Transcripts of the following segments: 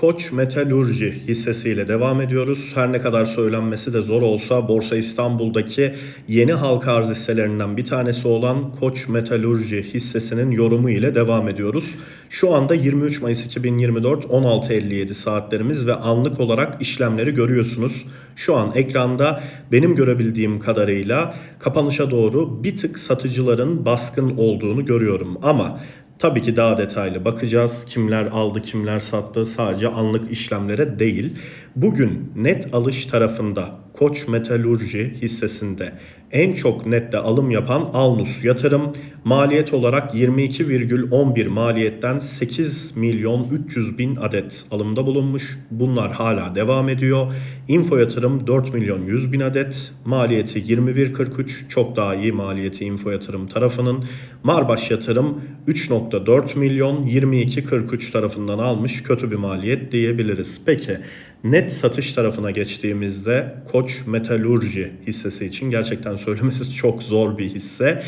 Koç Metalurji hissesiyle devam ediyoruz. Her ne kadar söylenmesi de zor olsa Borsa İstanbul'daki yeni halka arz hisselerinden bir tanesi olan Koç Metalurji hissesinin yorumu ile devam ediyoruz. Şu anda 23 Mayıs 2024 16.57 saatlerimiz ve anlık olarak işlemleri görüyorsunuz. Şu an ekranda benim görebildiğim kadarıyla kapanışa doğru bir tık satıcıların baskın olduğunu görüyorum. Ama Tabii ki daha detaylı bakacağız. Kimler aldı, kimler sattı sadece anlık işlemlere değil. Bugün net alış tarafında Koç Metalurji hissesinde en çok nette alım yapan Alnus Yatırım maliyet olarak 22,11 maliyetten 8 milyon 300 bin adet alımda bulunmuş. Bunlar hala devam ediyor. Info Yatırım 4 milyon 100 bin adet maliyeti 21.43 çok daha iyi maliyeti Info Yatırım tarafının. Marbaş Yatırım 3.4 milyon 22.43 tarafından almış kötü bir maliyet diyebiliriz. Peki net satış tarafına geçtiğimizde Koç Metalurji hissesi için gerçekten söylemesi çok zor bir hisse.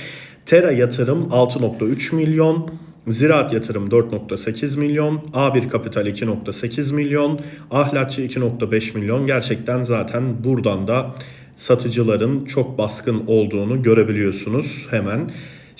Tera yatırım 6.3 milyon, Ziraat yatırım 4.8 milyon, A1 Kapital 2.8 milyon, Ahlatçı 2.5 milyon. Gerçekten zaten buradan da satıcıların çok baskın olduğunu görebiliyorsunuz hemen.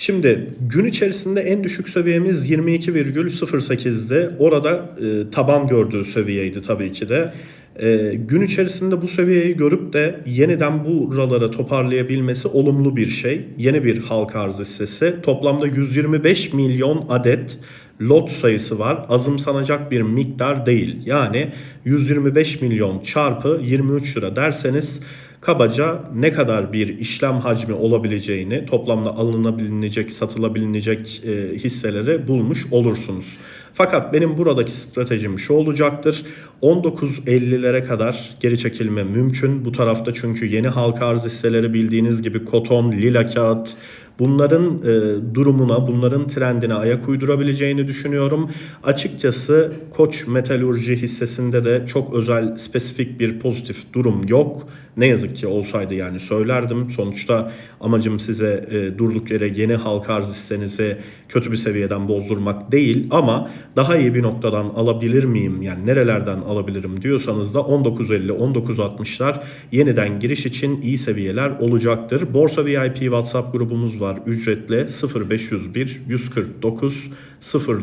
Şimdi gün içerisinde en düşük seviyemiz 22,08'di. Orada e, taban gördüğü seviyeydi tabii ki de. E, gün içerisinde bu seviyeyi görüp de yeniden buralara toparlayabilmesi olumlu bir şey. Yeni bir halka arz hissesi. Toplamda 125 milyon adet lot sayısı var. Azımsanacak bir miktar değil. Yani 125 milyon çarpı 23 lira derseniz kabaca ne kadar bir işlem hacmi olabileceğini toplamda alınabilinecek, satılabilecek e, hisseleri bulmuş olursunuz. Fakat benim buradaki stratejim şu olacaktır. 19.50'lere kadar geri çekilme mümkün. Bu tarafta çünkü yeni halka arz hisseleri bildiğiniz gibi koton, lila kağıt, bunların e, durumuna, bunların trendine ayak uydurabileceğini düşünüyorum. Açıkçası Koç Metalurji hissesinde de çok özel, spesifik bir pozitif durum yok. Ne yazık ki olsaydı yani söylerdim. Sonuçta amacım size e, durduk yere yeni halka arz hissenizi kötü bir seviyeden bozdurmak değil ama daha iyi bir noktadan alabilir miyim? Yani nerelerden alabilirim diyorsanız da 19.50, 19.60'lar yeniden giriş için iyi seviyeler olacaktır. Borsa VIP WhatsApp grubumuz var ücretli 0501 149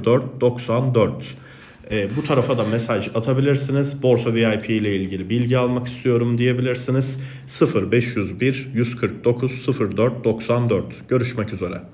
04 94. E, bu tarafa da mesaj atabilirsiniz. Borsa VIP ile ilgili bilgi almak istiyorum diyebilirsiniz. 0501 149 04 94. Görüşmek üzere.